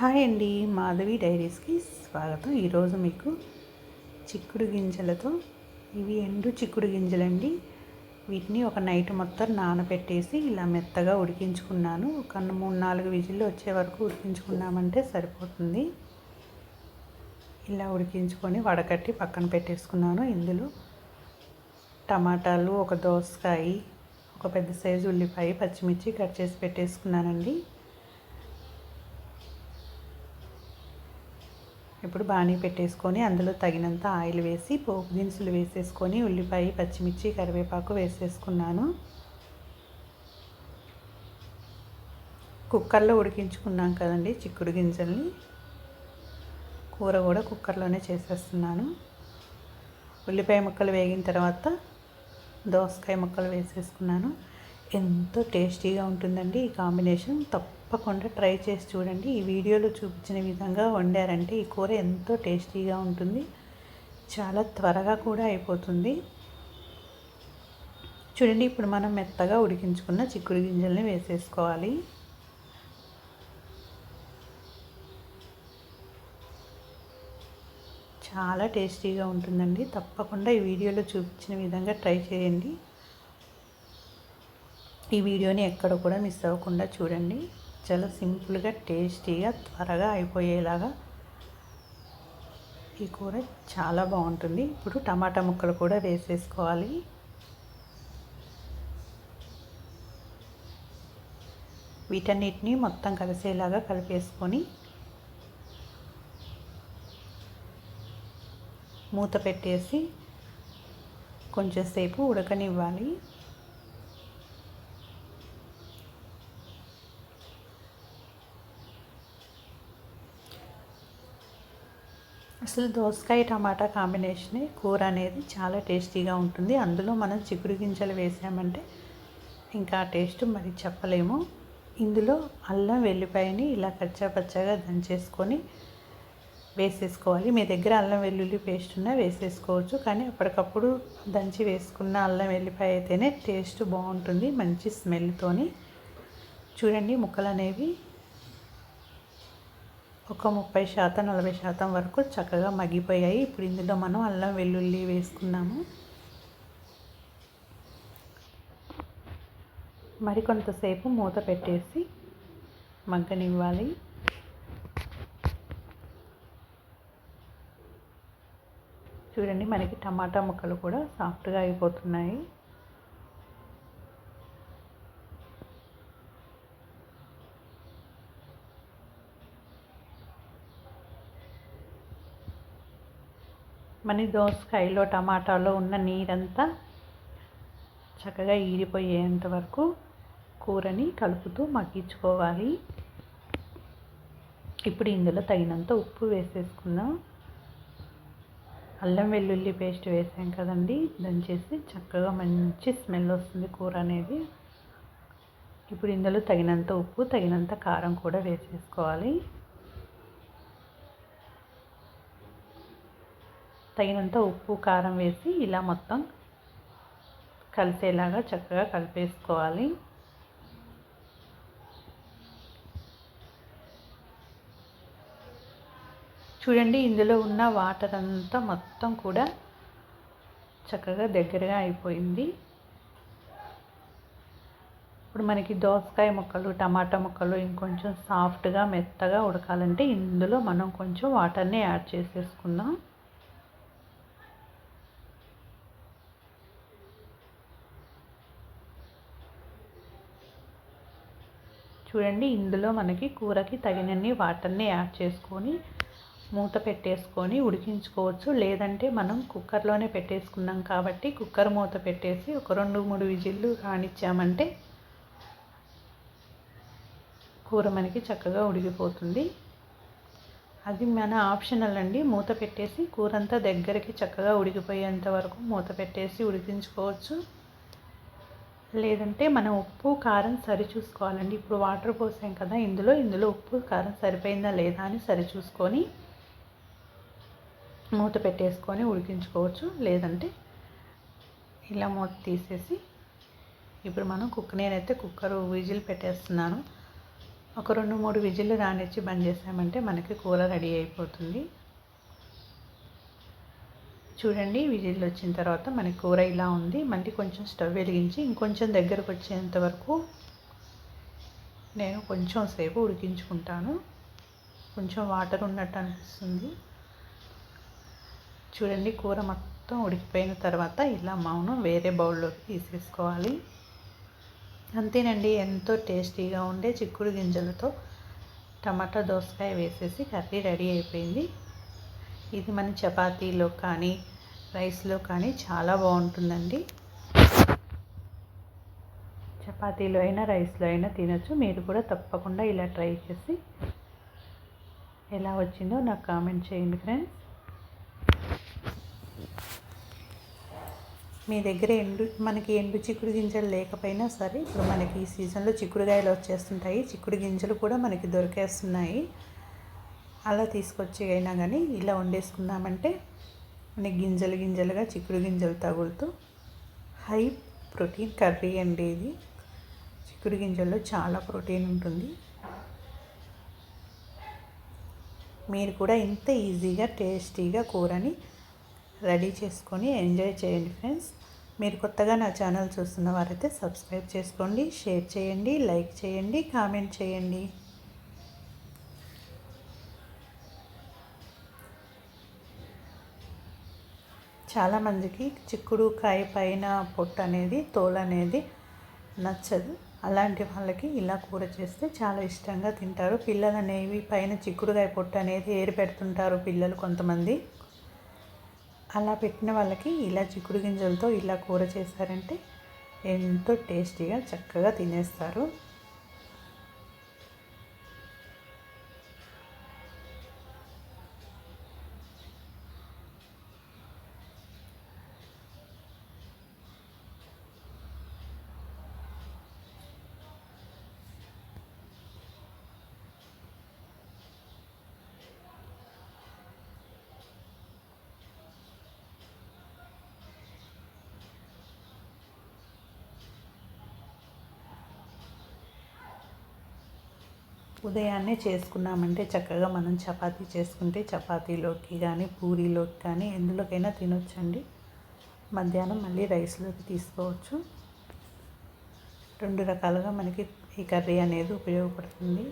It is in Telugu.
హాయ్ అండి మాధవి డైరీస్కి స్వాగతం. ఈరోజు మీకు చిక్కుడు గింజలతో ఇవి ఎండు చిక్కుడు గింజలండి. వీటిని ఒక నైట్ మొత్తం నానబెట్టేసి ఇలా మెత్తగా ఉడికించుకున్నాను. ఒక మూడు నాలుగు విజిల్లు వచ్చే వరకు ఉడికించుకున్నామంటే సరిపోతుంది. ఇలా ఉడికించుకొని వడకట్టి పక్కన పెట్టేసుకున్నాను. ఇందులో టమాటాలు ఒక దోసకాయ ఒక పెద్ద సైజు ఉల్లిపాయ పచ్చిమిర్చి కట్ చేసి పెట్టేసుకున్నానండి. ఇప్పుడు బాణీ పెట్టేసుకొని అందులో తగినంత ఆయిల్ వేసి పోపు దినుసులు వేసేసుకొని ఉల్లిపాయ పచ్చిమిర్చి కరివేపాకు వేసేసుకున్నాను. కుక్కర్లో ఉడికించుకున్నాం కదండి చిక్కుడు గింజల్ని. కూర కూడా కుక్కర్లోనే చేసేస్తున్నాను. ఉల్లిపాయ ముక్కలు వేగిన తర్వాత దోసకాయ ముక్కలు వేసేసుకున్నాను. ఎంతో టేస్టీగా ఉంటుందండి ఈ కాంబినేషన్. తప్పకుండా ట్రై చేసి చూడండి. ఈ వీడియోలో చూపించిన విధంగా వండారంటే ఈ కూర ఎంతో టేస్టీగా ఉంటుంది. చాలా త్వరగా కూడా అయిపోతుంది. చూడండి ఇప్పుడు మనం మెత్తగా ఉడికించుకున్న చిక్కుడు గింజల్ని వేసేసుకోవాలి. చాలా టేస్టీగా ఉంటుందండి. తప్పకుండా ఈ వీడియోలో చూపించిన విధంగా ట్రై చేయండి. ఈ వీడియోని ఎక్కడ కూడా మిస్ అవ్వకుండా చూడండి. చాలా సింపుల్గా టేస్టీగా త్వరగా అయిపోయేలాగా ఈ కూర చాలా బాగుంటుంది. ఇప్పుడు టమాటా ముక్కలు కూడా వేసేసుకోవాలి. వీటన్నిటిని మొత్తం కలిసేలాగా కలిపేసుకొని మూత పెట్టేసి కొంచెంసేపు ఉడకనివ్వాలి. అసలు దోసకాయ టమాటా కాంబినేషనే కూర అనేది చాలా టేస్టీగా ఉంటుంది. అందులో మనం చిక్కుడు గింజలు వేసామంటే ఇంకా టేస్ట్ మరి చెప్పలేము. ఇందులో అల్లం వెల్లిపాయని ఇలా కచ్చాపచ్చాగా దంచేసుకొని వేసేసుకోవాలి. మీ దగ్గర అల్లం వెల్లుల్లి పేస్ట్ ఉన్నా వేసేసుకోవచ్చు. కానీ అప్పటికప్పుడు దంచి వేసుకున్న అల్లం వెల్లిపాయ అయితేనే టేస్ట్ బాగుంటుంది. మంచి స్మెల్తోని. చూడండి ముక్కలు అనేవి ఒక ముప్పై శాతం నలభై శాతం వరకు చక్కగా మగ్గిపోయాయి. ఇప్పుడు ఇందులో మనం అల్లం వెల్లుల్లి వేసుకున్నాము మరి కొంతసేపు మూత పెట్టేసి మగ్గనివ్వాలి. చూడండి మనకి టమాటా ముక్కలు కూడా సాఫ్ట్గా అయిపోతున్నాయి. మన దోసకాయలో టమాటాలో ఉన్న నీరంతా చక్కగా ఈరిపోయేంత వరకు కూరని కలుపుతూ మగ్గించుకోవాలి. ఇప్పుడు ఇందులో తగినంత ఉప్పు వేసేసుకుందాం. అల్లం వెల్లుల్లి పేస్ట్ వేసాం కదండి. దంచేసి చక్కగా మంచి స్మెల్ వస్తుంది కూర అనేది. ఇప్పుడు ఇందులో తగినంత ఉప్పు తగినంత కారం కూడా వేసేసుకోవాలి. తగినంత ఉప్పు కారం వేసి ఇలా మొత్తం కలిసేలాగా చక్కగా కలిపేసుకోవాలి. చూడండి ఇందులో ఉన్న వాటర్ అంతా మొత్తం కూడా చక్కగా దగ్గరగా అయిపోయింది. ఇప్పుడు మనకి దోసకాయ ముక్కలు టమాటా ముక్కలు ఇంకొంచెం సాఫ్ట్గా మెత్తగా ఉడకాలంటే ఇందులో మనం కొంచెం వాటర్ని యాడ్ చేసేసుకుందాం. చూడండి ఇందులో మనకి కూరకి తగినన్ని వాటర్ని యాడ్ చేసుకొని మూత పెట్టేసుకొని ఉడికించుకోవచ్చు. లేదంటే మనం కుక్కర్లోనే పెట్టేసుకున్నాం కాబట్టి కుక్కర్ మూత పెట్టేసి ఒక రెండు మూడు విజిల్లు రానిచ్చామంటే కూర మనకి చక్కగా ఉడికిపోతుంది. అది మన ఆప్షనల్ అండి. మూత పెట్టేసి కూర అంతా దగ్గరికి చక్కగా ఉడికిపోయేంత వరకు మూత పెట్టేసి ఉడికించుకోవచ్చు. లేదంటే మనం ఉప్పు కారం సరి చూసుకోవాలండి ఇప్పుడు వాటర్ పోసాం కదా ఇందులో ఇందులో ఉప్పు కారం సరిపోయిందా లేదా అని సరి చూసుకొని మూత పెట్టేసుకొని ఉడికించుకోవచ్చు. లేదంటే ఇలా మూత తీసేసి ఇప్పుడు మనం కుక్ నేనైతే కుక్కర్ విజిల్ పెట్టేస్తున్నాను. ఒక రెండు మూడు విజిల్లు రానిచ్చి బంద్ చేసామంటే మనకి కూర రెడీ అయిపోతుంది. చూడండి విజిల్ వచ్చిన తర్వాత మనకి కూర ఇలా ఉంది. మళ్ళీ కొంచెం స్టవ్ వెలిగించి ఇంకొంచెం దగ్గరకు వచ్చేంత వరకు నేను కొంచెం సేపు ఉడికించుకుంటాను. కొంచెం వాటర్ ఉన్నట్టు అనిపిస్తుంది. చూడండి కూర మొత్తం ఉడికిపోయిన తర్వాత ఇలా మౌనం వేరే బౌల్లోకి తీసేసుకోవాలి. అంతేనండి ఎంతో టేస్టీగా ఉండే చిక్కుడు గింజలతో టమాటా దోసకాయ వేసేసి కర్రీ రెడీ అయిపోయింది. ఇది మన చపాతీలో కానీ రైస్లో కానీ చాలా బాగుంటుందండి. చపాతీలో అయినా రైస్లో అయినా తినచ్చు. మీరు కూడా తప్పకుండా ఇలా ట్రై చేసి ఎలా వచ్చిందో నాకు కామెంట్ చేయండి ఫ్రెండ్స్. మీ దగ్గర ఎండు మనకి ఎండు చిక్కుడు గింజలు లేకపోయినా సరే ఇప్పుడు మనకి ఈ సీజన్లో చిక్కుడుకాయలు వచ్చేస్తుంటాయి. చిక్కుడు గింజలు కూడా మనకి దొరికేస్తున్నాయి. అలా తీసుకొచ్చి అయినా కానీ ఇలా వండేసుకున్నామంటే మనకి గింజలు గింజలుగా చిక్కుడు గింజలు తగులుతూ హై ప్రోటీన్ కర్రీ అండి ఇది. చిక్కుడు గింజల్లో చాలా ప్రోటీన్ ఉంటుంది. మీరు కూడా ఇంత ఈజీగా టేస్టీగా కూరని రెడీ చేసుకొని ఎంజాయ్ చేయండి ఫ్రెండ్స్. మీరు కొత్తగా నా ఛానల్ చూస్తున్న వారైతే సబ్స్క్రైబ్ చేసుకోండి షేర్ చేయండి లైక్ చేయండి కామెంట్ చేయండి. చాలామందికి చిక్కుడు కాయ పైన పొట్టు అనేది తోలు అనేది నచ్చదు. అలాంటి వాళ్ళకి ఇలా కూర చేస్తే చాలా ఇష్టంగా తింటారు. పిల్లలు అనేవి పైన చిక్కుడుకాయ పొట్టు అనేది ఏరి పెడుతుంటారు పిల్లలు కొంతమంది. అలా పెట్టిన వాళ్ళకి ఇలా చిక్కుడు గింజలతో ఇలా కూర చేశారంటే ఎంతో టేస్టీగా చక్కగా తినేస్తారు. ఉదయాన్నే చేసుకున్నామంటే చక్కగా మనం చపాతీ చేసుకుంటే చపాతీలోకి కానీ పూరీలోకి కానీ ఎందులోకైనా తినొచ్చండి. మధ్యాహ్నం మళ్ళీ రైస్లోకి తీసుకోవచ్చు. రెండు రకాలుగా మనకి ఈ కర్రీ అనేది ఉపయోగపడుతుంది.